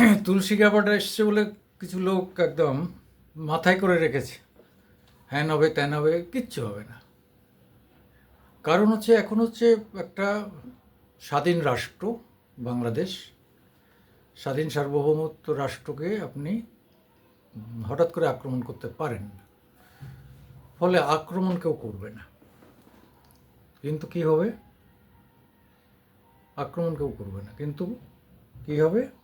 তুলসী ব্যাপারটা এসছে বলে কিছু লোক একদম মাথায় করে রেখেছে। হ্যান হবে, ত্যান হবে, কিচ্ছু হবে না। কারণ হচ্ছে, এখন হচ্ছে একটা স্বাধীন রাষ্ট্র, বাংলাদেশ। স্বাধীন সার্বভৌমত্ব রাষ্ট্রকে আপনি হঠাৎ করে আক্রমণ করতে পারেন না। ফলে আক্রমণ কেউ করবে না। কিন্তু কি হবে? আক্রমণ কেউ করবে না। কিন্তু কি হবে?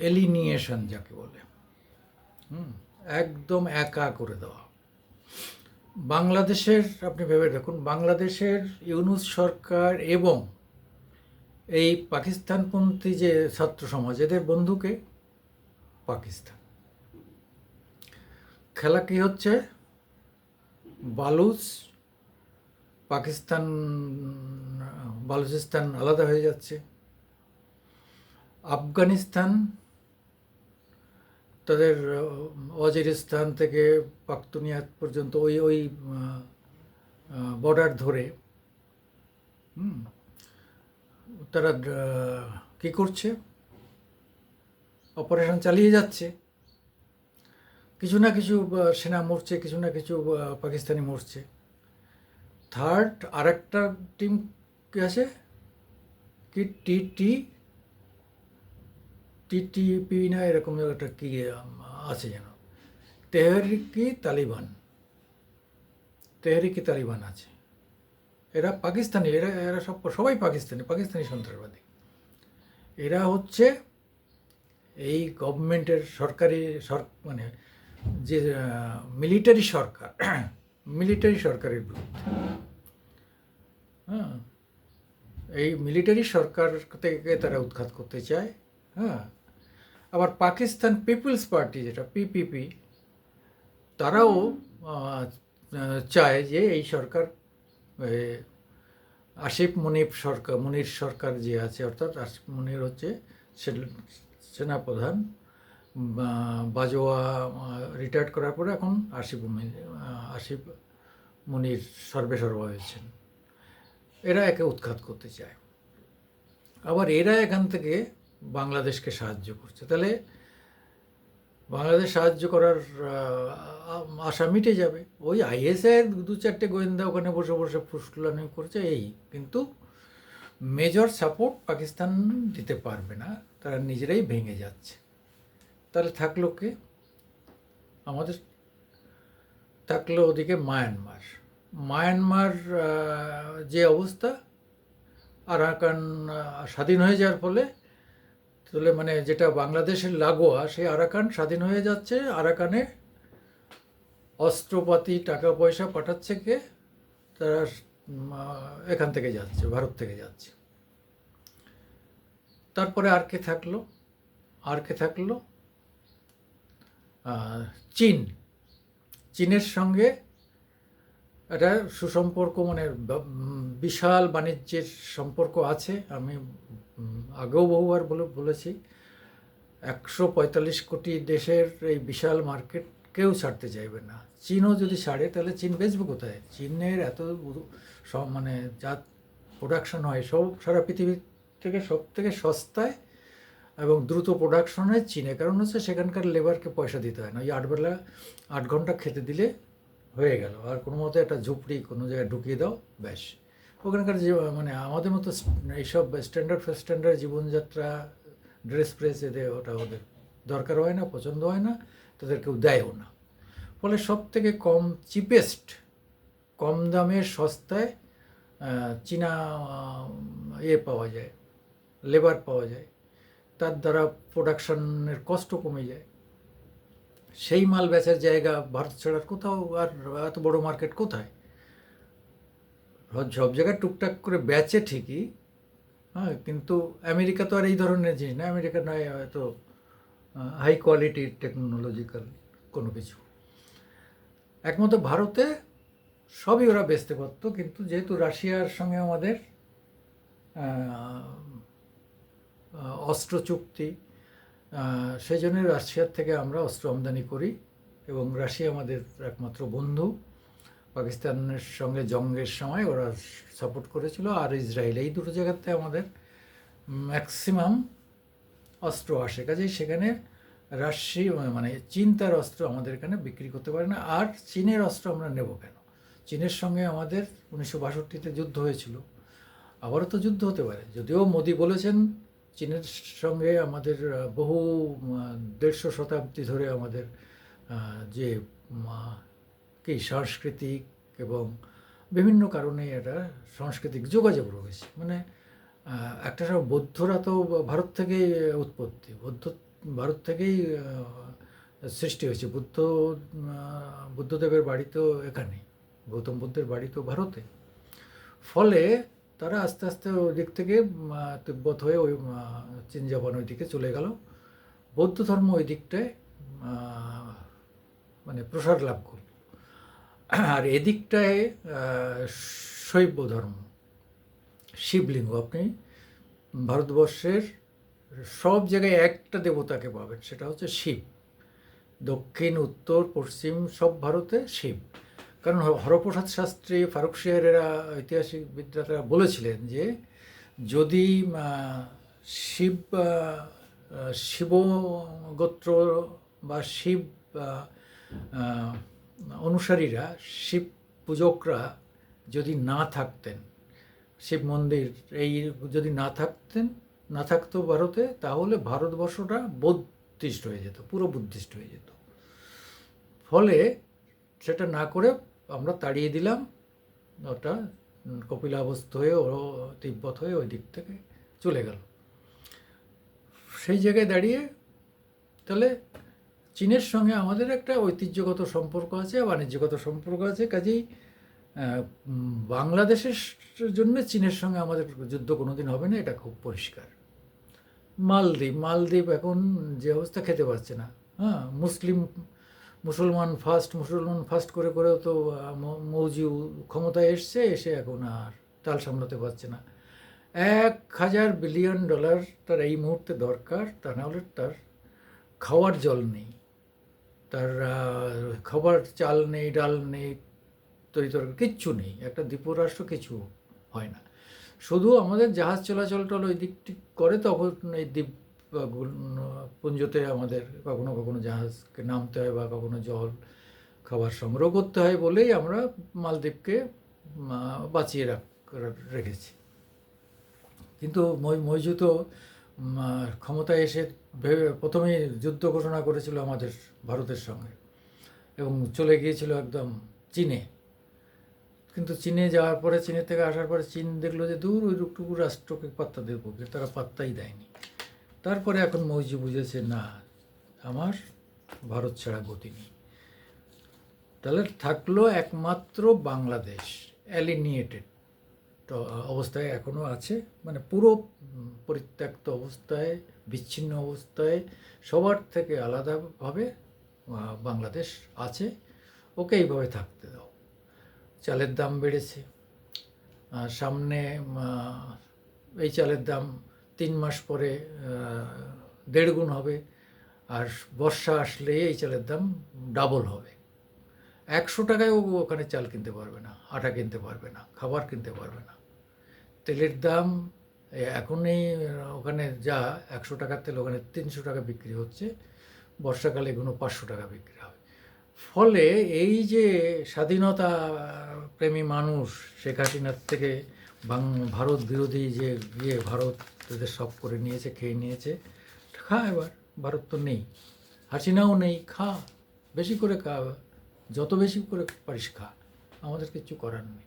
এলিনিয়েশন যাকে বলে। হুম, একদম একা করে দেওয়া। বাংলাদেশের, আপনি ভেবে দেখুন, বাংলাদেশের ইউনুস সরকার এবং এই পাকিস্তানপন্থী যে ছাত্র সমাজ, এদের বন্ধুকে পাকিস্তান। খেলা কি হচ্ছে? বালুচ, পাকিস্তান, বালুচিস্তান আলাদা হয়ে যাচ্ছে। আফগানিস্তান তাদের ওয়াজিরিস্তান থেকে পাকতুনিয়াত পর্যন্ত ওই ওই বর্ডার ধরে তারা কি করছে? অপারেশন চালিয়ে যাচ্ছে। কিছু না কিছু সেনা মরছে, কিছু না কিছু পাকিস্তানি মরছে। থার্ড আরেকটা টিম কি আছে? কি? টি টি টিটিপি না এরকম একটা কি আছে যেন। তেহরিকি তালিবান। তেহরিকি তালিবান আছে। এরা পাকিস্তানি, এরা এরা সব, সবাই পাকিস্তানি পাকিস্তানি সন্ত্রাসবাদী। এরা হচ্ছে এই গভর্নমেন্টের সরকারি সর মানে যে মিলিটারি সরকার, মিলিটারি সরকারের বিরুদ্ধে। হ্যাঁ এই মিলিটারি সরকার থেকে তারা উৎখাত করতে চায়। হ্যাঁ আবার পাকিস্তান পিপলস পার্টি যেটা, পিপিপি, তারাও চায় যে এই সরকার আসিফ মুনিফ সরকার, মুনির সরকার যে আছে, অর্থাৎ আসিফ মুনির হচ্ছে সেনাপ্রধান বাজোয়া রিটায়ার্ড করার পরে এখন আসিফ আসিফ মুনির সর্বে সর্বা হয়েছেন। এরা একে উৎখাত করতে চায়। আবার এরা এখান থেকে বাংলাদেশকে সাহায্য করছে। তাহলে বাংলাদেশ সাহায্য করার আশা মিটে যাবে। ওই আইএসআইয়ের দু চারটে গোয়েন্দা ওখানে বসে বসে ফুসলানি করছে, এই। কিন্তু মেজর সাপোর্ট পাকিস্তান দিতে পারবে না, তারা নিজেরাই ভেঙে যাচ্ছে। তাহলে থাকল কে? আমাদের থাকল ওদিকে মায়ানমার। মায়ানমার যে অবস্থা, আরাকান স্বাধীন হয়ে যাওয়ার ফলে তাহলে মানে যেটা বাংলাদেশের লাগোয়া, সেই আরাকান স্বাধীন হয়ে যাচ্ছে। আরাকানে অস্ত্রপাতি টাকা পয়সা পাঠাচ্ছে কে? তারা এখান থেকে যাচ্ছে, ভারত থেকে যাচ্ছে। তারপরে আর কে থাকল? আর কে থাকল? চীন। চীনের সঙ্গে একটা সুসম্পর্ক মানে বিশাল বাণিজ্যের সম্পর্ক আছে। আমি আগেও বহুবার বলে, বলেছি, একশো পঁয়তাল্লিশ কোটি দেশের এই বিশাল মার্কেট কেউ ছাড়তে চাইবে না। চীনও যদি ছাড়ে, তাহলে চীন বেচবে কোথায়? চীনের এত সব মানে যা প্রোডাকশন হয়, সব, সারা পৃথিবী থেকে সব থেকে সস্তায় এবং দ্রুত প্রোডাকশন চীনে। কারণ হচ্ছে সেখানকার লেবারকে পয়সা দিতে হয় না। ওই আটবেলা আট ঘণ্টা খেতে দিলে হয়ে গেল। আর কোনো মতো একটা ঝুপড়ি কোনো জায়গায় ঢুকিয়ে দাও, ব্যাস। ওখানকার যে মানে আমাদের মতো এইসব স্ট্যান্ডার্ড স্ট্যান্ডার্ড জীবনযাত্রা ড্রেস ফ্রেস এদের, ওটা ওদের দরকার হয় না, পছন্দ হয় না, তাদের কেউ দেয়ও না। ফলে সব থেকে কম চিপেস্ট কম দামে সস্তায় চীনা ইয়ে পাওয়া যায় লেবার পাওয়া যায়। তার দ্বারা প্রোডাকশনের কষ্ট কমে যায়। সেই মাল বেচার জায়গা ভারত ছাড়ার কোথাও আর এত বড় মার্কেট কোথায়? সব- জায়গায় টুকটাক করে বেচে ঠিকই হ্যাঁ কিন্তু আমেরিকা তো আর এই ধরনের জিনিস না, আমেরিকা নয় হয়তো হাই কোয়ালিটির টেকনোলজিক্যাল কোনো কিছু। একমাত্র ভারতে সবই ওরা বেচতে পারতো, কিন্তু যেহেতু রাশিয়ার সঙ্গে আমাদের অস্ত্র চুক্তি সেই জন্য রাশিয়ার থেকে আমরা অস্ত্র আমদানি করি এবং রাশিয়া আমাদের একমাত্র বন্ধু। পাকিস্তানের সঙ্গে জঙ্গের সময় ওরা সাপোর্ট করেছিল আর ইসরায়েল এই দুটো জায়গাতে আমাদের ম্যাক্সিমাম অস্ত্র আসে। কাজেই সেখানে রাশি মানে চীন তার অস্ত্র আমাদের এখানে বিক্রি করতে পারে না আর চীনের অস্ত্র আমরা নেব কেন? চীনের সঙ্গে আমাদের উনিশশো বাষট্টিতে যুদ্ধ হয়েছিল। আবারও তো যুদ্ধ হতে পারে। যদিও মোদি বলেছেন চীনের সঙ্গে আমাদের বহু দেড়শো শতাব্দী ধরে আমাদের যে কি সাংস্কৃতিক এবং বিভিন্ন কারণে এটা সাংস্কৃতিক যোগাযোগ রয়েছে। মানে একটা সব বৌদ্ধরা তো ভারত থেকেই উৎপত্তি, বৌদ্ধ, ভারত থেকেই সৃষ্টি হয়েছে। বুদ্ধ বুদ্ধদেবের বাড়ি তো এখানে, গৌতম বুদ্ধের বাড়ি তো ভারতে। ফলে তারা আস্তে আস্তে ওই দিক থেকে তিব্বত হয়ে ওই চীন জাপান ওই দিকে চলে গেল। বৌদ্ধ ধর্ম ওই দিকটায় মানে প্রসার লাভ করল। আর এদিকটায় শৈব ধর্ম, শিবলিঙ্গ। আপনি ভারতবর্ষের সব জায়গায় একটা দেবতাকে পাবেন, সেটা হচ্ছে শিব। দক্ষিণ, উত্তর, পশ্চিম, সব ভারতে শিব। কারণ হরপ্রসাদ শাস্ত্রী, ফারুক শেয়ারেরা ঐতিহাসিক বিদ্যাটা বলেছিলেন যে যদি শিব শিব গোত্র বা শিব অনুসারীরা, শিব পূজকরা যদি না থাকতেন, শিব মন্দির এই যদি না থাকতেন, না থাকতো ভারতে, তাহলে ভারতবর্ষটা বৌদ্ধিস্ট হয়ে যেত, পুরো বুদ্ধিস্ট হয়ে যেত। ফলে সেটা না করে আমরা তাড়িয়ে দিলাম। ওটা কপিলাবস্থ হয়ে, ও, তিব্বত হয়ে ওই দিক থেকে চলে গেল। সেই জায়গায় দাঁড়িয়ে তাহলে চীনের সঙ্গে আমাদের একটা ঐতিহ্যগত সম্পর্ক আছে, বাণিজ্যগত সম্পর্ক আছে। কাজেই বাংলাদেশের জন্য চীনের সঙ্গে আমাদের যুদ্ধ কোনোদিন হবে না, এটা খুব পরিষ্কার। মালদ্বীপ মালদ্বীপ এখন যে অবস্থা খেতে পারছে না। হ্যাঁ মুসলিম মুসলমান ফার্স্ট মুসলমান ফার্স্ট করে করেও তো মৌজি ক্ষমতায় এসছে, এসে এখন আর তাল সামলাতে পারছে না। এক হাজার বিলিয়ন ডলার তার এই মুহূর্তে দরকার, তা নাহলে তার খাওয়ার জল নেই। তার খাবার চাল নেই, ডাল নেই, তরি তরকারি কিচ্ছু নেই, একটা দ্বীপরাষ্ট্র কিছু হয় না। শুধু আমাদের জাহাজ চলাচলটা ওই দিকটি করে, তখন এই দ্বীপ পুঞ্জতে আমাদের কখনো কখনো জাহাজকে নামতে হয় বা কখনো জল, খাবার সংগ্রহ করতে হয় বলেই আমরা মালদ্বীপকে বাঁচিয়ে রাখ রেখেছি। কিন্তু মৈজু তো ক্ষমতায় এসে ভেবে প্রথমেই যুদ্ধ ঘোষণা করেছিল আমাদের, ভারতের সঙ্গে। এবং চলে গিয়েছিল একদম চীনে। কিন্তু চীনে যাওয়ার পরে, চীনের থেকে আসার পরে চীন দেখল যে দূর ওই টুকটুকু রাষ্ট্রকে পাত্তা দেবো তারা পাত্তাই দেয়নি। তারপরে এখন মৌজি বুঝেছে, না, আমার ভারত ছাড়া গতি নেই। তাহলে থাকল একমাত্র বাংলাদেশ অ্যালিনিয়েটেড তো, অবস্থায় এখনও আছে। মানে পুরো পরিত্যক্ত অবস্থায়, বিচ্ছিন্ন অবস্থায়, সবার থেকে আলাদাভাবে বাংলাদেশ আছে। ওকে এইভাবে থাকতে দাও। চালের দাম বেড়েছে। সামনে এই চালের দাম তিন মাস পরে দেড় গুণ হবে। আর বর্ষা আসলে এই চালের দাম ডাবল হবে। একশো টাকায় ও ওখানে চাল কিনতে পারবে না, আটা কিনতে পারবে না, খাবার কিনতে পারবে না। তেলের দাম এখনই ওখানে যা একশো টাকার তেল, ওখানে তিনশো টাকা বিক্রি হচ্ছে। বর্ষাকালে এগুলো পাঁচশো টাকা বিক্রি হবে। ফলে এই যে স্বাধীনতা প্রেমী মানুষ শেখ হাসিনার থেকে ভারত বিরোধী যে ইয়ে ভারত এদের সব করে নিয়েছে, খেয়ে নিয়েছে, খা এবার, ভারত তো নেই। হাসিনাও নেই, খা, বেশি করে খা, যত বেশি করে পারিস খা, আমাদের কিছু করার নেই।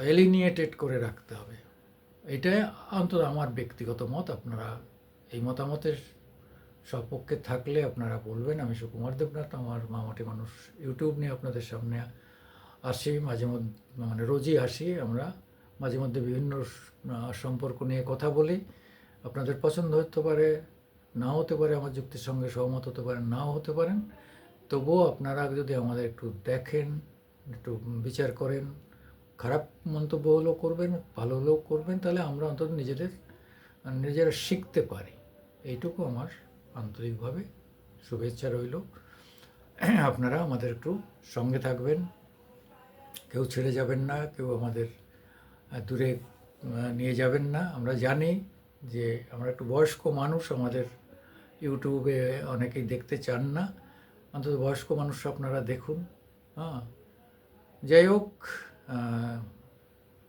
এলিনিয়েটেড করে রাখতে হবে। এটা অন্তত আমার ব্যক্তিগত মত, আপনারা এই মতামতের সপক্ষে থাকলে আপনারা বলবেন। আমি সুকুমার দেবনাথ, আমার মামাটি মানুষ, ইউটিউব নিয়ে আপনাদের সামনে আসি মাঝে মধ্যে মানে রোজই আসি আমরা মাঝে মধ্যে বিভিন্ন সম্পর্ক নিয়ে কথা বলি। আপনাদের পছন্দ হতে পারে, নাও হতে পারে, আমার যুক্তির সঙ্গে সহমত হতে পারেন, নাও হতে পারেন। তবুও আপনারা যদি আমাদের একটু দেখেন, একটু বিচার করেন, খারাপ মন্তব্য হলেও করবেন, ভালো হলেও করবেন, তাহলে আমরা অন্তত নিজেদের, নিজেরা শিখতে পারি। এইটুকু আমার আন্তরিকভাবে শুভেচ্ছা রইল। আপনারা আমাদের একটু সঙ্গে থাকবেন। কেউ ছেড়ে যাবেন না, কেউ আমাদের দূরে নিয়ে যাবেন না। আমরা জানি যে আমরা একটু বয়স্ক মানুষ, আমাদের ইউটিউবে অনেকেই দেখতে চান না। অন্তত বয়স্ক মানুষ আপনারা দেখুন। হ্যাঁ। যাই হোক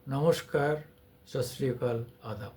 নমস্কার শ্রী আদাব।